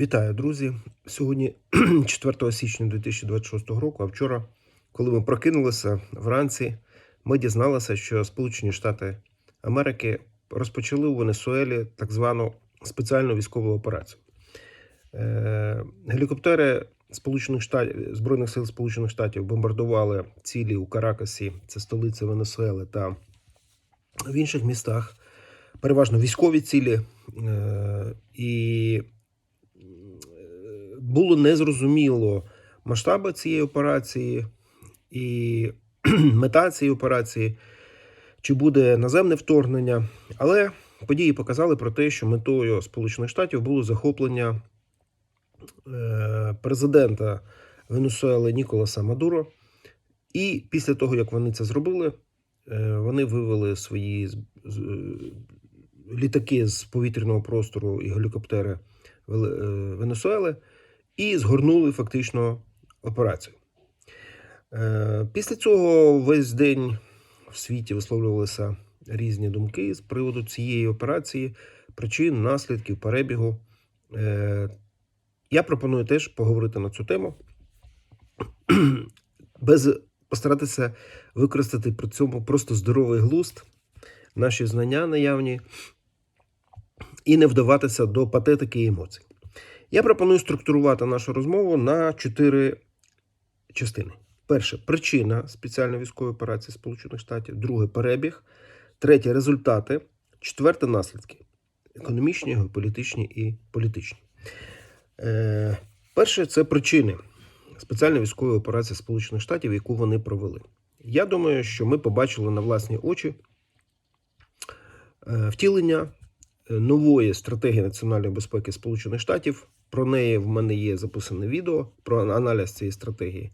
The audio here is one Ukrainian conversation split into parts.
Вітаю, друзі! Сьогодні 4 січня 2026 року. А вчора, коли ми прокинулися вранці, ми дізналися, що Сполучені Штати Америки розпочали у Венесуелі так звану спеціальну військову операцію. Е, Гелікоптери Сполучених Штатів Збройних сил Сполучених Штатів бомбардували цілі у Каракасі, це столиця Венесуели, та в інших містах, переважно військові цілі. Е, І було незрозуміло масштаби цієї операції і мета цієї операції, чи буде наземне вторгнення. Але події показали про те, що метою Сполучених Штатів було захоплення е, президента Венесуели Ніколаса Мадуро. І після того, як вони це зробили, е, вони вивели свої е, літаки з повітряного простору і гелікоптери Венесуели і згорнули фактично операцію. Е, Після цього весь день в світі висловлювалися різні думки з приводу цієї операції, причин, наслідків, перебігу. Е, Я пропоную теж поговорити на цю тему, без постаратися використати при цьому просто здоровий глузд, наші знання наявні, і не вдаватися до патетики і емоцій. Я пропоную структурувати нашу розмову на чотири частини. Перше причина спеціальної військової операції Сполучених Штатів, друге перебіг, третє результати, четверте наслідки економічні, геополітичні і політичні. Е, перше це причини спеціальної військової операції Сполучених Штатів, яку вони провели. Я думаю, що ми побачили на власні очі е, втілення е, нової стратегії національної безпеки Сполучених Штатів. Про неї в мене є записане відео про аналіз цієї стратегії.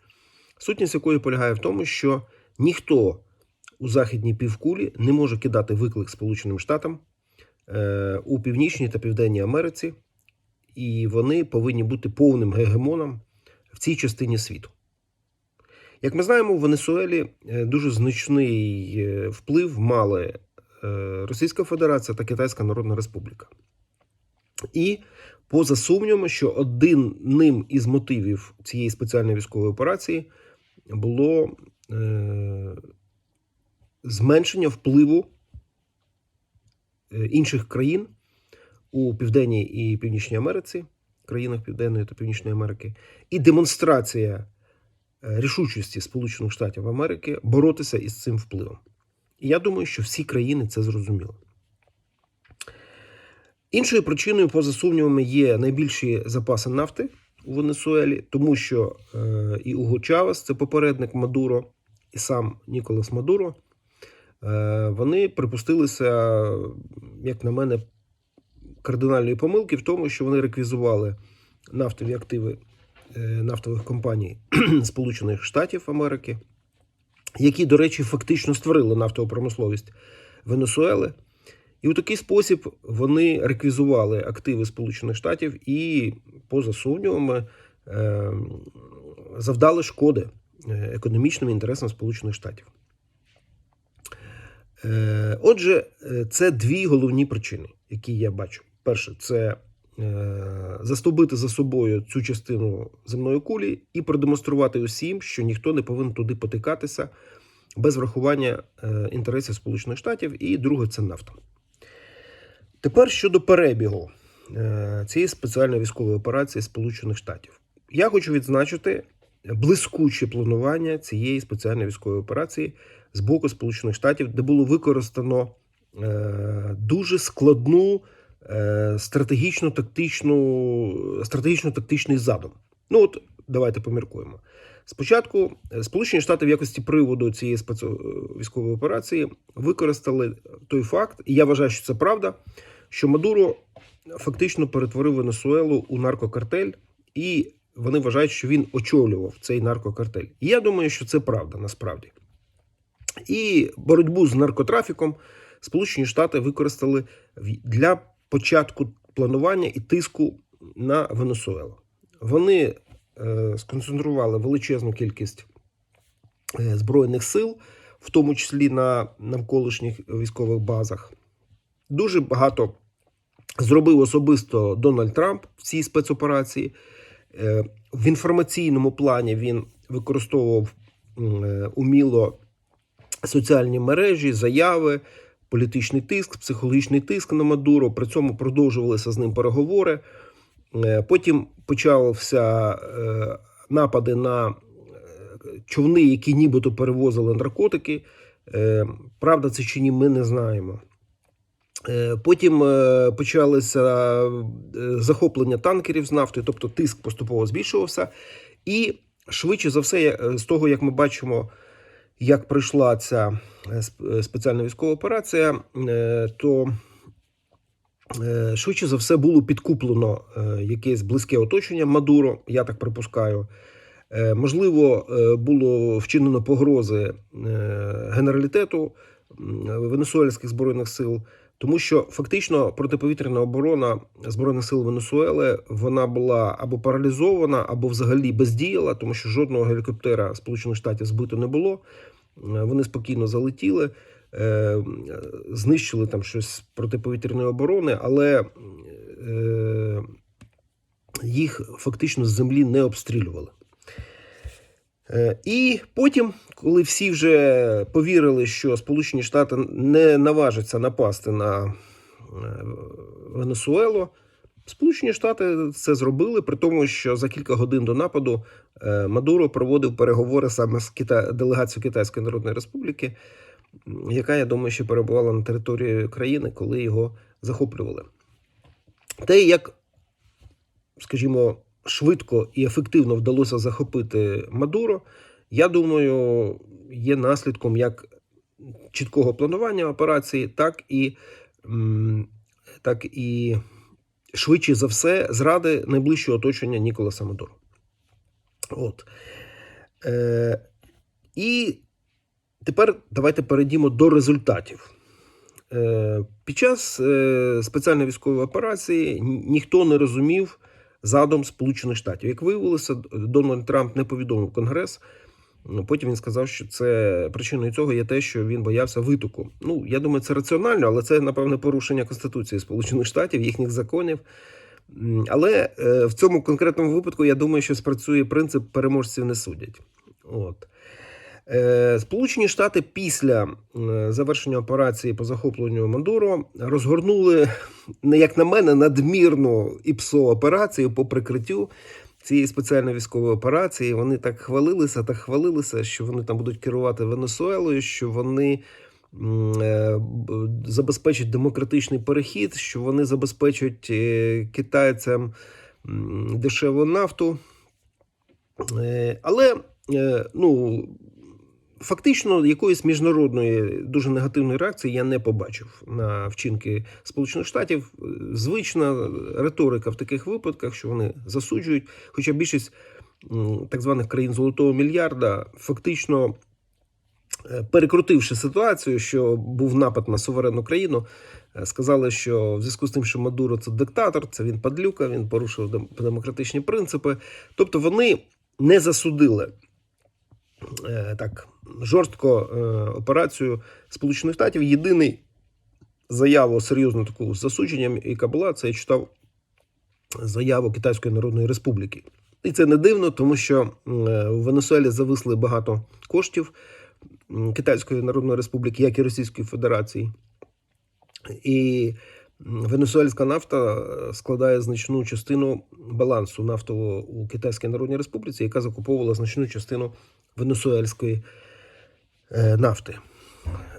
Сутність якої полягає в тому, що ніхто у західній півкулі не може кидати виклик Сполученим Штатам е, у Північній та Південній Америці, і вони повинні бути повним гегемоном в цій частині світу. Як ми знаємо, в Венесуелі е, дуже значний е, вплив мали Російська Федерація та Китайська Народна Республіка. І поза сумнівом, що одним із мотивів цієї спеціальної військової операції було е, зменшення впливу е, інших країн у Південній і Північній Америці, країнах Південної та Північної Америки, і демонстрація е, рішучості Сполучених Штатів Америки боротися із цим впливом. І я думаю, що всі країни це зрозуміли. Іншою причиною, поза сумнівами, є найбільші запаси нафти у Венесуелі, тому що е, і Уго Чавес, це попередник Мадуро, і сам Ніколас Мадуро, е, вони припустилися, як на мене, кардинальної помилки в тому, що вони реквізували нафтові активи е, нафтових компаній Сполучених Штатів Америки, які, до речі, фактично створили нафтову промисловість Венесуели. І у такий спосіб вони реквізували активи Сполучених Штатів і, поза сумнівами, е, завдали шкоди е, економічним інтересам Сполучених Штатів. Е, Отже, це дві головні причини, які я бачу. Перше, це застовбити за собою цю частину земної кулі і продемонструвати усім, що ніхто не повинен туди потикатися без врахування інтересів Сполучених Штатів. І друге це нафта. Тепер щодо перебігу е, цієї спеціальної військової операції Сполучених Штатів. Я хочу відзначити блискуче планування цієї спеціальної військової операції з боку Сполучених Штатів, де було використано е, дуже складну е, стратегічно-тактичну, стратегічно-тактичний задум. Ну от давайте поміркуємо. Спочатку е, Сполучені Штати в якості приводу цієї спеці- військової операції використали той факт, і я вважаю, що це правда, що Мадуро фактично перетворив Венесуелу у наркокартель, і вони вважають, що він очолював цей наркокартель. І я думаю, що це правда насправді. І боротьбу з наркотрафіком Сполучені Штати використали для початку планування і тиску на Венесуелу. Вони е, сконцентрували величезну кількість е, збройних сил, в тому числі на навколишніх військових базах. Дуже багато зробив особисто Дональд Трамп в цій спецоперації. Е, В інформаційному плані він використовував е, уміло соціальні мережі, заяви, політичний тиск, психологічний тиск на Мадуро. При цьому продовжувалися з ним переговори. Е, Потім почався е, напади на е, човни, які нібито перевозили наркотики. Правда, це чи ні, ми не знаємо. Потім почалися захоплення танкерів з нафтою, тобто тиск поступово збільшувався. І швидше за все, з того, як ми бачимо, як пройшла ця сп- спеціальна військова операція, то швидше за все було підкуплено е, якесь близьке оточення Мадуро, я так припускаю. Е, Можливо, е, було вчинено погрози е, генералітету Венесуельських збройних сил, тому що фактично протиповітряна оборона збройних сил Венесуели вона була або паралізована, або взагалі бездіяла, тому що жодного гелікоптера Сполучених Штатів збито не було. Е, Вони спокійно залетіли, е, знищили там щось протиповітряної оборони, але е, їх фактично з землі не обстрілювали. Е, І потім, коли всі вже повірили, що Сполучені Штати не наважаться напасти на е, Венесуелу, Сполучені Штати це зробили, при тому, що за кілька годин до нападу е, Мадуро проводив переговори саме з Кита... делегацією Китайської Народної Республіки, яка, я думаю, ще перебувала на території країни, коли його захоплювали. Те, як, скажімо, швидко і ефективно вдалося захопити Мадуро, я думаю, є наслідком як чіткого планування операції, так і, так і швидше за все зради найближчого оточення Ніколаса Мадуро. От. Е, і тепер давайте перейдімо до результатів. Е, під час е, спеціальної військової операції ніхто не розумів задум Сполучених Штатів. Як виявилося, Дональд Трамп не повідомив Конгрес. Ну, Потім він сказав, що це причиною цього є те, що він боявся витоку. Ну, я думаю, це раціонально, але це, напевне, порушення Конституції Сполучених Штатів, їхніх законів. Але е, в цьому конкретному випадку я думаю, що спрацює принцип переможців не судять. От. Е, Сполучені Штати після е, завершення операції по захопленню Мандуро розгорнули, як на мене, надмірну ІПСО операцію по прикриттю цієї спеціальної військової операції. Вони так хвалилися, так хвалилися, що вони там будуть керувати Венесуелою, що вони е, забезпечать демократичний перехід, що вони забезпечать китайцям дешеву нафту. Але ну, фактично якоїсь міжнародної дуже негативної реакції я не побачив на вчинки Сполучених Штатів. Звична риторика в таких випадках, що вони засуджують, хоча більшість так званих країн золотого мільярда фактично. е, Перекрутивши ситуацію, що був напад на суверенну країну, е, сказали, що в зв'язку з тим, що Мадуро це диктатор, це він падлюка, він порушив демократичні принципи. Тобто вони не засудили так жорстко е, операцію Сполучених Штатів. Єдиний заяву серйозну таку з засудженням, яка була, це я читав заяву Китайської Народної Республіки. І це не дивно, тому що е, в Венесуелі зависли багато коштів Китайської Народної Республіки, як і Російської Федерації. І венесуельська нафта е, складає значну частину балансу нафтового у Китайській Народній Республіці, яка закуповувала значну частину венесуельської е, нафти.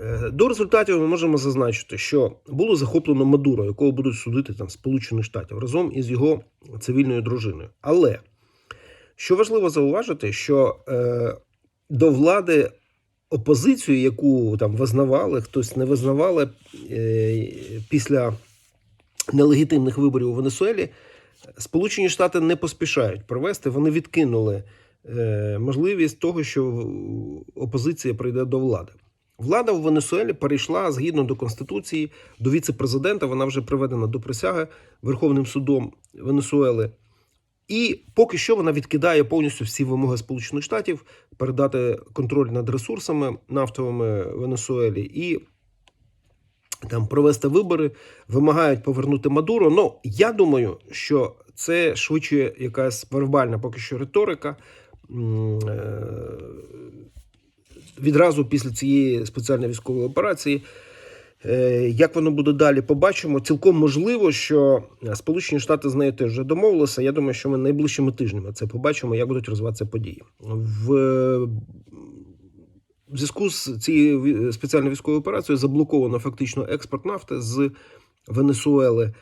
Е, До результатів ми можемо зазначити, що було захоплено Мадуро, якого будуть судити там Сполучених Штатів разом із його цивільною дружиною. Але що важливо зауважити, що е, до влади опозицію, яку там визнавали, хтось не визнавали е, після нелегітимних виборів у Венесуелі, Сполучені Штати не поспішають провести. Вони відкинули можливість того, що опозиція прийде до влади. Влада в Венесуелі перейшла згідно до конституції до віце-президента. Вона вже приведена до присяги Верховним судом Венесуели. І поки що вона відкидає повністю всі вимоги Сполучених Штатів передати контроль над ресурсами нафтовими Венесуелі і там провести вибори, вимагають повернути Мадуро. Ну я думаю, що це швидше якась вербальна поки що риторика. Е, Відразу після цієї спеціальної військової операції. Е, Як воно буде далі, побачимо. Цілком можливо, що Сполучені Штати з нею теж вже домовилися. Я думаю, що ми найближчими тижнями це побачимо, як будуть розвиватися події. В, в зв'язку з цією спеціальною військовою операцією заблоковано фактично експорт нафти з Венесуели.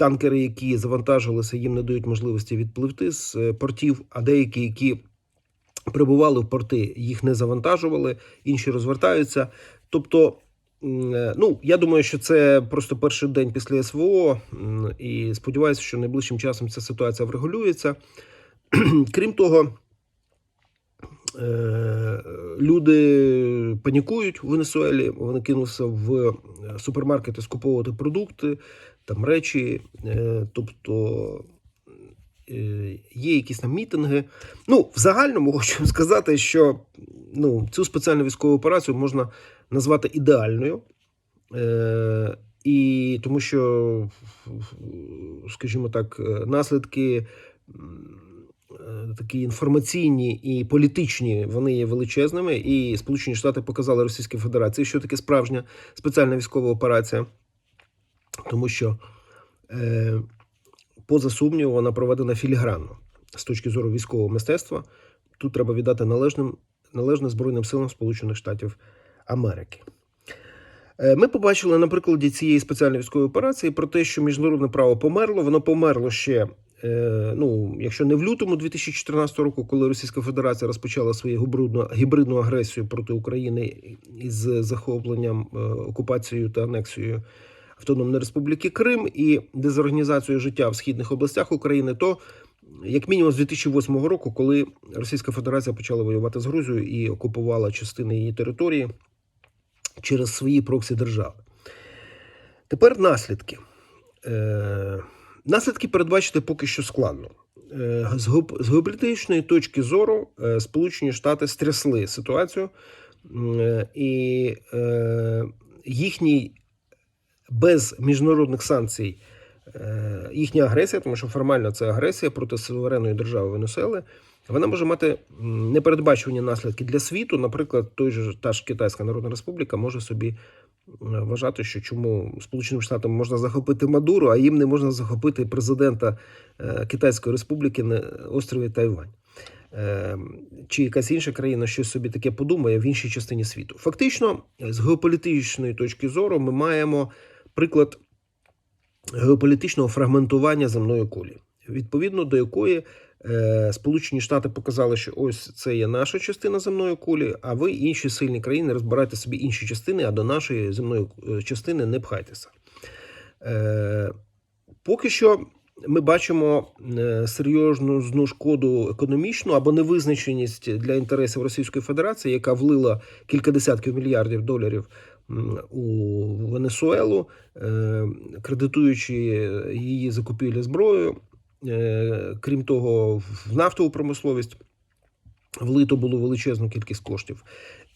Танкери, які завантажилися, їм не дають можливості відпливти з е, портів, а деякі, які прибували в порти, їх не завантажували, інші розвертаються. Тобто, е, ну я думаю, що це просто перший день після СВО, і сподіваюся, що найближчим часом ця ситуація врегулюється. Крім того, е, люди панікують в Венесуелі. Вони кинулися в супермаркети скуповувати продукти, там речі. Е, Тобто е, є якісь там мітинги. Ну, в загальному хочу сказати, що ну, цю спеціальну військову операцію можна назвати ідеальною. Е, і тому що, скажімо так, наслідки такі інформаційні і політичні, вони є величезними. І Сполучені Штати показали Російській Федерації, що таке справжня спеціальна військова операція, тому що, е, поза сумнівом, вона проведена філігранно з точки зору військового мистецтва. Тут треба віддати належним, належне Збройним силам Сполучених Штатів Америки. Е, Ми побачили на прикладі цієї спеціальної військової операції про те, що міжнародне право померло. Воно померло ще, е, ну, якщо не в лютому 2014 року, коли Російська Федерація розпочала свою гібридну, гібридну агресію проти України із захопленням, е, окупацією та анексією Автономної Республіки Крим і дезорганізацією життя в східних областях України, то як мінімум з 2008 року, коли Російська Федерація почала воювати з Грузією і окупувала частини її території через свої проксі держави. Тепер наслідки. Е, наслідки передбачити поки що складно. Е, з, геоп- геополітичної точки зору е, Сполучені Штати стрясли ситуацію, і їхній без міжнародних санкцій е, їхня агресія, тому що формально це агресія проти суверенної держави Венесуели, вона може мати непередбачувані наслідки для світу. Наприклад, той же та ж Китайська Народна Республіка може собі вважати, що чому Сполученим Штатам можна захопити Мадуру, а їм не можна захопити президента е, Китайської Республіки на острові Тайвань. Е, Чи якась інша країна щось собі таке подумає в іншій частині світу. Фактично, з геополітичної точки зору, ми маємо приклад геополітичного фрагментування земної кулі, відповідно до якої е, Сполучені Штати показали, що ось це є наша частина земної кулі, а ви інші сильні країни розбирайте собі інші частини, а до нашої земної е, частини не пхайтеся. Е, поки що ми бачимо серйозну зну шкоду економічну або невизначеність для інтересів Російської Федерації, яка влила кілька десятків мільярдів доларів у Венесуелу, е, кредитуючи її закупівлі зброєю. Е, Крім того, в нафтову промисловість влито було величезну кількість коштів.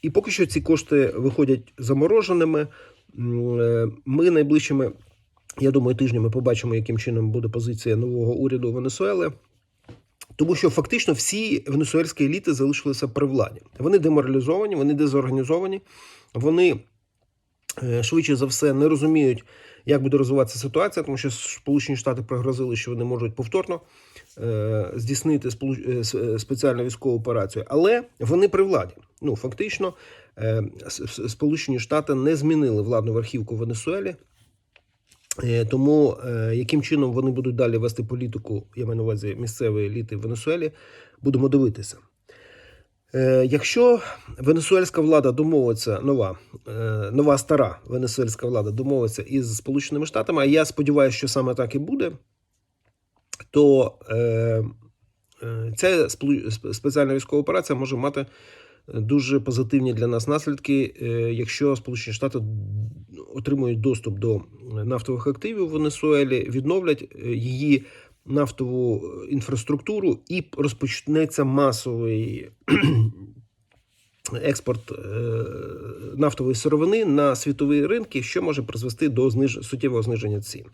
І поки що ці кошти виходять замороженими. Е, Ми найближчими, я думаю, тижнями побачимо, яким чином буде позиція нового уряду Венесуели. Тому що фактично всі венесуельські еліти залишилися при владі. Вони деморалізовані, вони дезорганізовані, вони швидше за все не розуміють, як буде розвиватися ситуація, тому що Сполучені Штати пригрозили, що вони можуть повторно е, здійснити е, е, спеціальну військову операцію, але вони при владі. Ну фактично, е, Сполучені Штати не змінили владну верхівку в Венесуелі. Е, Тому е, яким чином вони будуть далі вести політику, я маю на увазі місцевої еліти в Венесуелі, будемо дивитися. Е, Якщо венесуельська влада домовиться, нова, е, нова стара венесуельська влада домовиться із Сполученими Штатами, а я сподіваюся, що саме так і буде, то е, ця спеціальна військова операція може мати дуже позитивні для нас наслідки, якщо Сполучені Штати отримують доступ до нафтових активів в Венесуелі, відновлять її нафтову інфраструктуру і розпочнеться масовий експорт е, нафтової сировини на світові ринки, що може призвести до суттєвого зниження цін.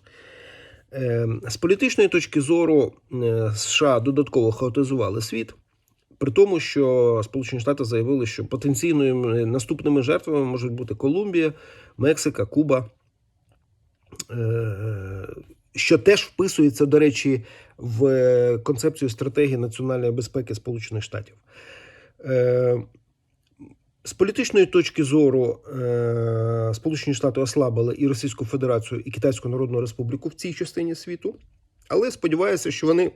Е, З політичної точки зору е, США додатково хаотизували світ, при тому, що Сполучені Штати заявили, що потенційними наступними жертвами можуть бути Колумбія, Мексика, Куба. Е, Що теж вписується, до речі, в концепцію стратегії національної безпеки Сполучених Штатів. Е, З політичної точки зору е, Сполучені Штати ослабили і Російську Федерацію, і Китайську Народну Республіку в цій частині світу, але сподіваюся, що вони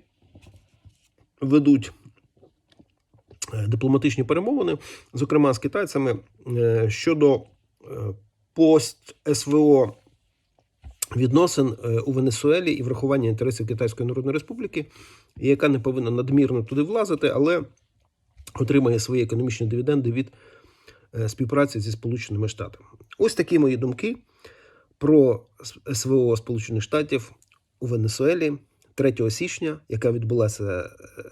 ведуть е, дипломатичні перемовини, зокрема з китайцями, е, щодо пост СВО відносин е, у Венесуелі і врахування інтересів Китайської Народної Республіки, яка не повинна надмірно туди влазити, але отримає свої економічні дивіденди від е, співпраці зі Сполученими Штатами. Ось такі мої думки про СВО Сполучених Штатів у Венесуелі 3 січня, яка відбулася е,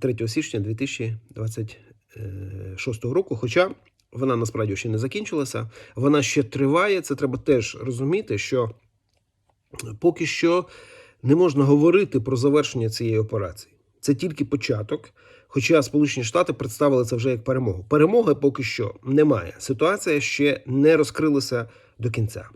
3 січня 2026 року. Хоча вона насправді ще не закінчилася, вона ще триває. Це треба теж розуміти, що поки що не можна говорити про завершення цієї операції. Це тільки початок. Хоча Сполучені Штати представили це вже як перемогу. Перемоги поки що немає. Ситуація ще не розкрилася до кінця.